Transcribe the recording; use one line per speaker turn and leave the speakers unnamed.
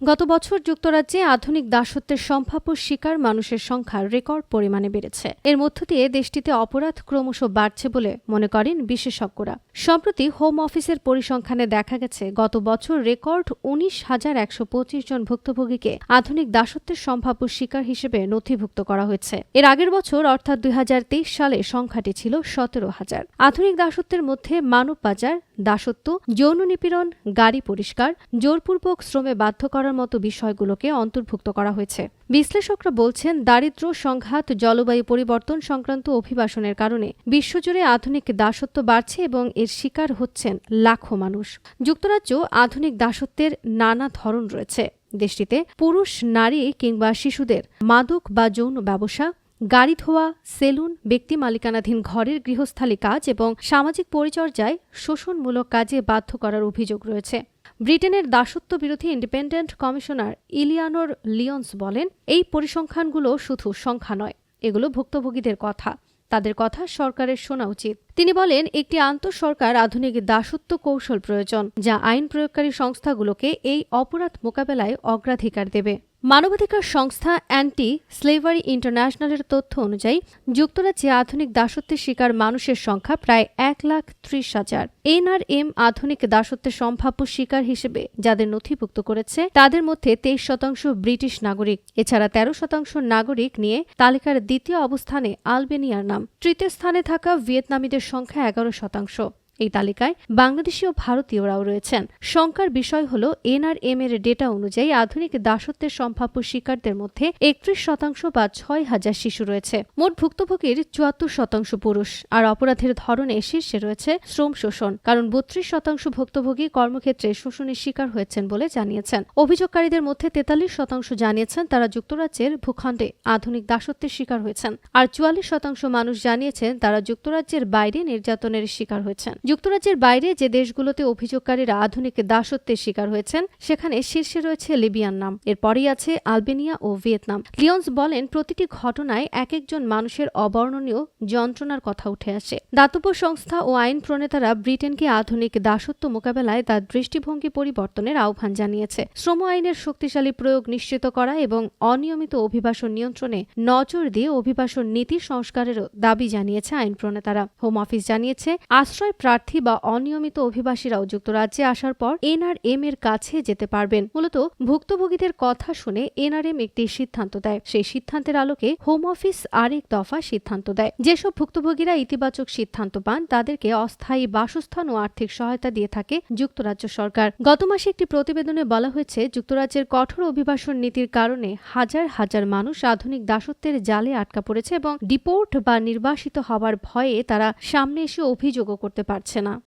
গত বছর যুক্তরাজ্যে আধুনিক দাসত্বের সম্ভাব্য শিকার মানুষের সংখ্যা রেকর্ড পরিমাণে বেড়েছে। এর মধ্য দিয়ে দেশটিতে অপরাধ ক্রমশ বাড়ছে বলে মনে করেন বিশেষজ্ঞরা। সম্প্রতি হোম অফিসের পরিসংখ্যানে দেখা গেছে, গত বছর রেকর্ড উনিশ হাজার একশো পঁচিশ জন ভুক্তভোগীকে আধুনিক দাসত্বের সম্ভাব্য শিকার হিসেবে নথিভুক্ত করা হয়েছে। এর আগের বছর, অর্থাৎ দুই হাজার তেইশ সালে, সংখ্যাটি ছিল সতেরো হাজার। আধুনিক দাসত্বের মধ্যে মানব পাচার দাসত্ব, যৌন নিপীড়ন, গাড়ি পরিষ্কার, জোরপূর্বক শ্রমে বাধ্য করার মতো বিষয়গুলোকে অন্তর্ভুক্ত করা হয়েছে। বিশ্লেষকরা বলছেন, দারিদ্র সংঘাত, জলবায়ু পরিবর্তন সংক্রান্ত অভিবাসনের কারণে বিশ্বজুড়ে আধুনিক দাসত্ব বাড়ছে এবং এর শিকার হচ্ছেন লাখো মানুষ। যুক্তরাজ্য আধুনিক দাসত্বের নানা ধরন রয়েছে। দেশটিতে পুরুষ, নারী কিংবা শিশুদের মাদক বা যৌন ব্যবসা গাড়ি ধোয়া, সেলুন, ব্যক্তি মালিকানাধীন ঘরের গৃহস্থালী কাজ এবং সামাজিক পরিচর্যায় শোষণমূলক কাজে বাধ্য করার অভিযোগ রয়েছে। ব্রিটেনের দাসত্ব বিরোধী ইন্ডিপেন্ডেন্ট কমিশনার ইলিয়ানোর লিয়ন্স বলেন, এই পরিসংখ্যানগুলো শুধু সংখ্যা নয়, এগুলো ভুক্তভোগীদের কথা। তাদের কথা সরকারের শোনা উচিত। তিনি বলেন, একটি আন্তঃসরকার আধুনিক দাসত্ব কৌশল প্রয়োজন, যা আইন প্রয়োগকারী সংস্থাগুলোকে এই অপরাধ মোকাবেলায় অগ্রাধিকার দেবে। মানবাধিকার সংস্থা অ্যান্টি স্লেভারি ইন্টারন্যাশনালের তথ্য অনুযায়ী, যুক্তরাজ্যে আধুনিক দাসত্বের শিকার মানুষের সংখ্যা প্রায় এক লাখ ত্রিশ হাজার। এনআরএম আধুনিক দাসত্বের সম্ভাব্য শিকার হিসেবে যাদের নথিভুক্ত করেছে, তাদের মধ্যে তেইশ শতাংশ ব্রিটিশ নাগরিক। এছাড়া তেরো শতাংশ নাগরিক নিয়ে তালিকার দ্বিতীয় অবস্থানে আলবেনিয়ার নাম। তৃতীয় স্থানে থাকা ভিয়েতনামীদের সংখ্যা এগারো শতাংশ। এই তালিকায় বাংলাদেশি ও ভারতীয়রাও রয়েছেন। শঙ্কার বিষয় হল, এনআরএম এর ডেটা অনুযায়ী আধুনিক দাসত্বের সম্ভাব্য শিকারদের মধ্যে একত্রিশ শতাংশ বা ছয় হাজার শিশু রয়েছে। মোট ভুক্তভোগীর চুয়াত্তর শতাংশ পুরুষ। আর অপরাধের ধরনে শীর্ষে রয়েছে শ্রম শোষণ, কারণ বত্রিশ শতাংশ ভুক্তভোগী কর্মক্ষেত্রে শোষণের শিকার হয়েছেন বলে জানিয়েছেন। অভিযোগকারীদের মধ্যে তেতাল্লিশ শতাংশ জানিয়েছেন তারা যুক্তরাজ্যের ভূখণ্ডে আধুনিক দাসত্বের শিকার হয়েছেন। আর চুয়াল্লিশ শতাংশ মানুষ জানিয়েছেন তারা যুক্তরাজ্যের বাইরে নির্যাতনের শিকার হয়েছেন। যুক্তরাজ্যের বাইরে যে দেশগুলোতে অভিযোগকারীরা আধুনিক দাসত্বের শিকার হয়েছেন, সেখানে শীর্ষে রয়েছে লিবিয়ান নাম। এরপরই আছে আলবেনিয়া ও ভিয়েতনাম। লিওন্স বলেন, প্রতিটি ঘটনায় এক একজন মানুষের অবর্ণনীয় যন্ত্রণার কথা উঠে আসে। দাতব্য সংস্থা ও আইন প্রণেতারা ব্রিটেনকে আধুনিক দাসত্ব মোকাবেলায় তার দৃষ্টিভঙ্গি পরিবর্তনের আহ্বান জানিয়েছে। শ্রম আইনের শক্তিশালী প্রয়োগ নিশ্চিত করা এবং অনিয়মিত অভিবাসন নিয়ন্ত্রণে নজর দিয়ে অভিবাসন নীতি সংস্কারেরও দাবি জানিয়েছে আইন প্রণেতারা। হোম অফিস জানিয়েছে, আশ্রয় প্রার্থী বা অনিয়মিত অভিবাসীরাও যুক্তরাজ্যে আসার পর এনআরএম এর কাছে যেতে পারবেন। মূলত ভুক্তভোগীদের কথা শুনে এনআরএম একটি সিদ্ধান্ত দেয়। সেই সিদ্ধান্তের আলোকে হোম অফিস আরেক দফা সিদ্ধান্ত দেয়। যেসব ভুক্তভোগীরা ইতিবাচক সিদ্ধান্ত পান, তাদেরকে অস্থায়ী বাসস্থান ও আর্থিক সহায়তা দিয়ে থাকে যুক্তরাজ্য সরকার। গত মাসে একটি প্রতিবেদনে বলা হয়েছে, যুক্তরাজ্যের কঠোর অভিবাসন নীতির কারণে হাজার হাজার মানুষ আধুনিক দাসত্বের জালে আটকা পড়েছে এবং ডিপোর্ট বা নির্বাসিত হওয়ার ভয়ে তারা সামনে এসে অভিযোগও করতে পারছে না।